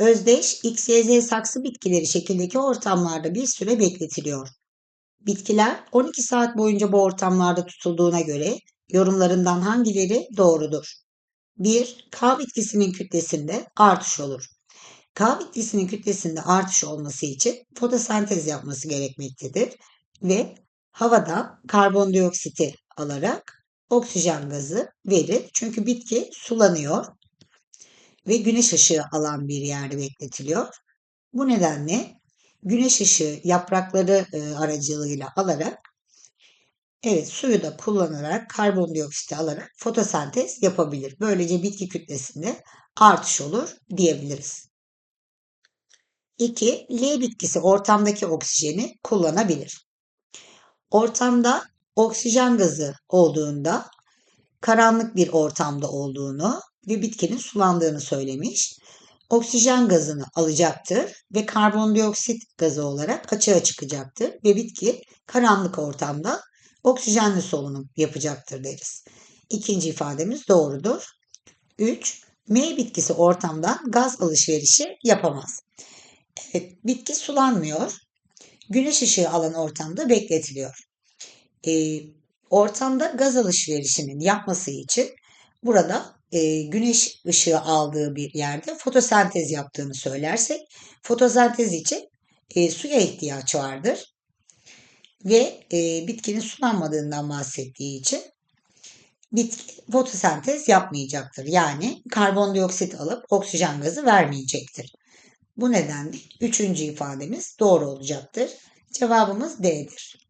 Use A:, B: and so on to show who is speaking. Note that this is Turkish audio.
A: Özdeş X, Y, Z saksı bitkileri şekildeki ortamlarda bir süre bekletiliyor. Bitkiler 12 saat boyunca bu ortamlarda tutulduğuna göre yorumlarından hangileri doğrudur? 1. K bitkisinin kütlesinde artış olur. K bitkisinin kütlesinde artış olması için fotosentez yapması gerekmektedir ve havada karbondioksiti alarak oksijen gazı verir. Çünkü bitki sulanıyor ve güneş ışığı alan bir yerde bekletiliyor. Bu nedenle güneş ışığı yaprakları e, aracılığıyla alarak evet suyu da kullanarak karbondioksiti alarak fotosentez yapabilir. Böylece bitki kütlesinde artış olur diyebiliriz. 2. L bitkisi ortamdaki oksijeni kullanabilir. Ortamda oksijen gazı olduğunda karanlık bir ortamda olduğunu ve bitkinin sulandığını söylemiş. Oksijen gazını alacaktır ve karbondioksit gazı olarak açığa çıkacaktır ve bitki karanlık ortamda oksijenli solunum yapacaktır deriz. İkinci ifademiz doğrudur. 3. M bitkisi ortamdan gaz alışverişi yapamaz. Evet, bitki sulanmıyor. Güneş ışığı alan ortamda bekletiliyor. Ee, ortamda gaz alışverişinin yapması için burada e, güneş ışığı aldığı bir yerde fotosentez yaptığını söylersek fotosentez için e, suya ihtiyaç vardır. Ve e, bitkinin sulanmadığından bahsettiği için bitki fotosentez yapmayacaktır. Yani karbondioksit alıp oksijen gazı vermeyecektir. Bu nedenle üçüncü ifademiz doğru olacaktır. Cevabımız D'dir.